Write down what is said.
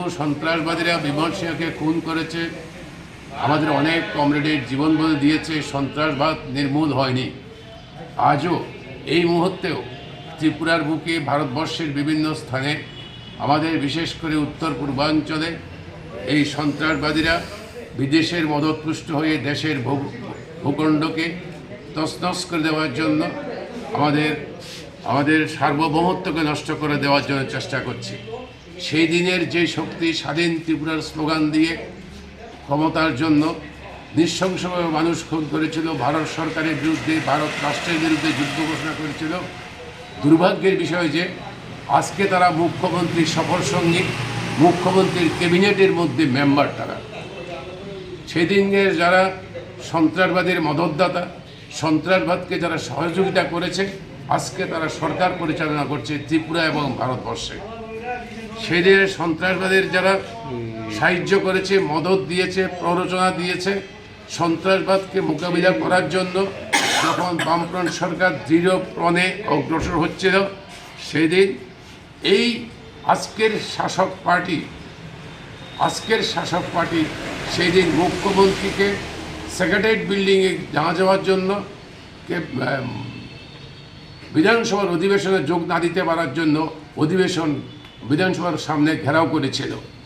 সন্ত্রাসবাদীরা বিমল সিংহকে খুন করেছে। আমাদের অনেক কমরেডের জীবন বলে দিয়েছে, সন্ত্রাসবাদ নির্মূল হয়নি। আজও এই মুহূর্তেও ত্রিপুরার বুকে ভারতবর্ষের বিভিন্ন স্থানে, আমাদের বিশেষ করে উত্তর পূর্বাঞ্চলে এই সন্ত্রাসবাদীরা বিদেশের মদতপুষ্ট হয়ে দেশের ভূখণ্ডকে তছনছ করে দেওয়ার জন্য আমাদের আমাদের সার্বভৌমত্বকে নষ্ট করে দেওয়ার জন্য চেষ্টা করছে। সেই দিনের যে শক্তি স্বাধীন ত্রিপুরার স্লোগান দিয়ে ক্ষমতার জন্য নৃশংসভাবে মানুষ খুন করেছিল, ভারত সরকারের বিরুদ্ধে, ভারত রাষ্ট্রের বিরুদ্ধে যুদ্ধ ঘোষণা করেছিল। দুর্ভাগ্যের বিষয় যে, আজকে তারা মুখ্যমন্ত্রীর সফর সঙ্গী, মুখ্যমন্ত্রীর ক্যাবিনেটের মধ্যে মেম্বার তারা। সেদিনের যারা সন্ত্রাসবাদের মদতদাতা, সন্ত্রাসবাদকে যারা সহযোগিতা করেছে, আজকে তারা সরকার পরিচালনা করছে ত্রিপুরা এবং ভারতবর্ষে। সেদিনের সন্ত্রাসবাদের যারা সাহায্য করেছে, মদত দিয়েছে, প্ররোচনা দিয়েছে, সন্ত্রাসবাদকে মোকাবিলা করার জন্য যখন বামফ্রন্ট সরকার দৃঢ় প্রণে অগ্রসর হচ্ছিল, সেদিন এই আজকের শাসক পার্টি, আজকের শাসক পার্টি সেই দিন মুখ্যমন্ত্রীকে সেক্রেটারিয়েট বিল্ডিংয়ে যাওয়া যাওয়ার জন্য বিধানসভার অধিবেশনে যোগ না দিতে পারার জন্য অধিবেশন বিধানসভার সামনে ঘেরাও করেছিল।